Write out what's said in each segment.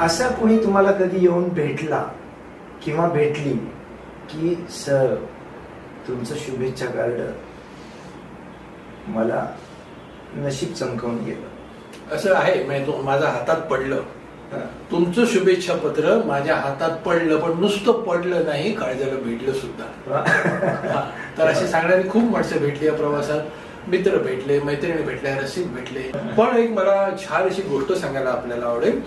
असा कोणी तुम्हाला कधी येऊन भेटला किंवा भेटली की सर तुमचं शुभेच्छा कार्ड मला नशीब चमकवून गेलं. असं आहे म्हणजे माझ्या हातात पडलं. तुमचं शुभेच्छा पत्र माझ्या हातात पडलं पण नुसतं पडलं नाही काळजाला भेटलं सुद्धा. तर अशी सांगणारी खूप माणसं भेटली या प्रवासात. मित्र भेटले मैत्रिणी भेटल्या रसिक भेटले. पण एक मला छान अशी गोष्ट सांगायला आपल्याला आवडेल.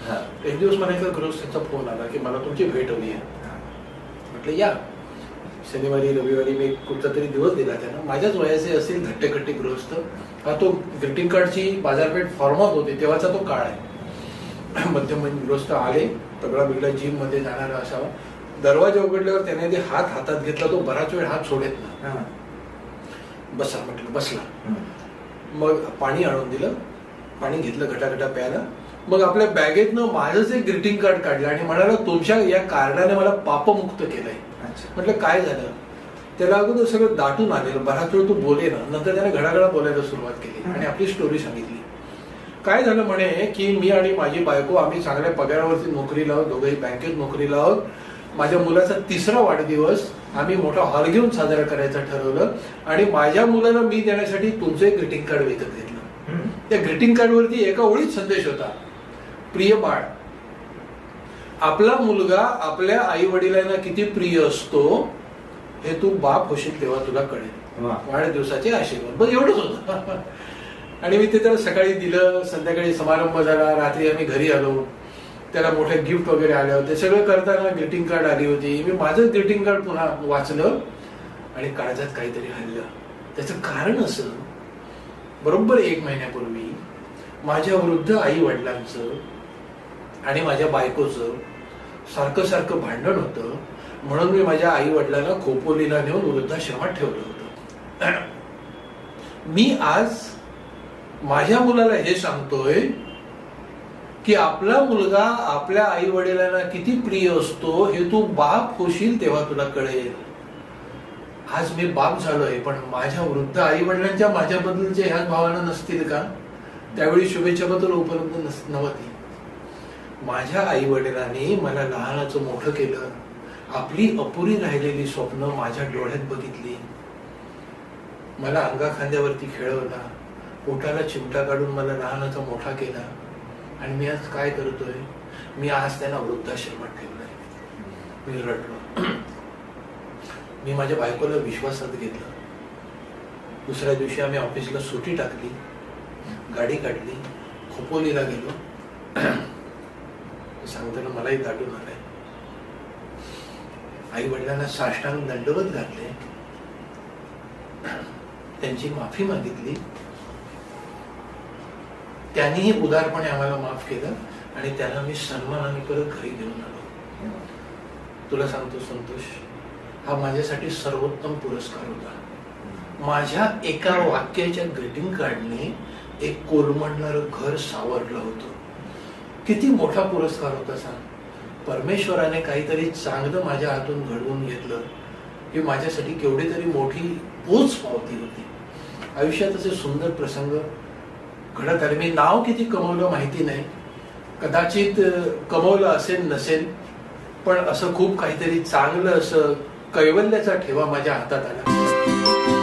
एक दिवस मला एका गृहस्थाचा फोन आला की मला तुमची भेट हवी आहे. म्हटलं या. शनिवारी रविवारी मी कुठचा तरी दिवस दिला त्यांना. माझ्याच वयाचे असेल धट्टेखट्टे गृहस्थ. हा तो ग्रीटिंग कार्डची बाजारपेठ फॉर्मात होती तेव्हाचा तो काळ आहे. मध्यम गृहस्थ आले तगडा बिगडा जिममध्ये जाणारा असावा. दरवाजा उघडल्यावर त्याने ते हात हातात घेतला तो बराच वेळ हात सोडेत ना हा. बसा म्हटलं बसला. मग पाणी आणून दिलं. पाणी घेतलं घटाघटा प्यायला. मग आपल्या बॅगेतनं माझंच एक ग्रीटिंग कार्ड काढलं आणि म्हणाला तुमच्या या कार्डाने मला पापमुक्त केलंय. म्हटलं काय झालं? त्याला अगोदर सगळं दाटून आलेलं. बराच वेळ तो बोले ना. नंतर त्याने घडाघडा बोलायला सुरुवात केली आणि आपली स्टोरी सांगितली. काय झालं म्हणे? की मी आणि माझी बायको आम्ही चांगल्या पगारावरती नोकरीला आहोत. दोघंही बँकेत नोकरीला आहोत. माझ्या मुलाचा तिसरा वाढदिवस आम्ही मोठा हॉल घेऊन साजरा करायचं ठरवलं आणि माझ्या मुलाला मी देण्यासाठी तुमचं एक ग्रीटिंग कार्ड विकत घेतलं. त्या ग्रीटिंग कार्ड वरती एका ओळीत संदेश होता प्रिय बाळ आपला मुलगा आपल्या आई वडिलांना किती प्रिय असतो हे तू बाप होशील तेव्हा तुला कळेल. वाढदिवसाचे आशीर्वाद. बस एवढंच होतं. आणि मी ते त्याला सकाळी दिलं संध्याकाळी समारंभ झाला रात्री आम्ही घरी आलो. त्याला मोठ्या गिफ्ट वगैरे आले होते. सगळं करताना ग्रीटिंग कार्ड आली होती. मी माझं ग्रीटिंग कार्ड पुन्हा वाचलं आणि काळजात काहीतरी हल्लं. त्याचं कारण असं बरोबर एक महिन्यापूर्वी माझ्या वृद्ध आई वडिलांचं आणि माझ्या बायकोचं सारखं सारखं भांडण होतं. म्हणून मी माझ्या आई वडिलांना खोपोलीला नेऊन वृद्धाश्रमात ठेवलं होतं. मी आज माझ्या मुलाला हे सांगतोय की आपला मुलगा आपल्या आई वडिलांना किती प्रिय असतो हे तू बाप होशील तेव्हा तुला कळेल. आज मी बाप झालोय पण माझ्या वृद्ध आई वडिलांच्या माझ्याबद्दलच्या ह्याच भावना नसतील का? त्यावेळी शुभेच्छाबद्दल उपलब्ध नस नव्हती. माझ्या आई वडिलांनी मला लहानाचं मोठं केलं. आपली अपुरी राहिलेली स्वप्न माझ्या डोळ्यात बघितली. मला अंगा खांद्यावरती खेळवला. पोटाला चिमटा काढून मला लहानाचा मोठा केला. आणि मी आज काय करतोय? मी आज त्यांना वृद्धाश्रमात ठेवलंय. मी रडलो. मी माझ्या बायकोला विश्वासात घेतलं. दुसऱ्या दिवशी आम्ही ऑफिसला सुटी टाकली गाडी काढली खोपोलीला गेलो. सांगताना मलाही दाटून आलंय. आई वडिलांना साष्टांग दंडवत घातले. त्यांची माफी मागितली. त्यांनीही उदारपणे आम्हाला माफ केलं आणि त्याला मी सन्मानाने परत घरी घेऊन आलो. तुला सांगतो संतोष हा माझ्यासाठी सर्वोत्तम पुरस्कार होता. माझ्या एका वाक्याच्या ग्रीटिंग कार्डने एक कोलमडणारं घर सावरलं होतं. किती मोठा पुरस्कार होता सांग. परमेश्वराने काहीतरी चांगलं माझ्या हातून घडवून घेतलं. ही माझ्यासाठी केवढी तरी मोठी पोच पावती होती. आयुष्यात असे सुंदर प्रसंग घडत तर मी नाव किती कमवलं माहिती नाही. कदाचित कमवलं असेल नसेल पण असं खूप काहीतरी चांगलं असं कैवल्याचा ठेवा माझ्या हातात आला.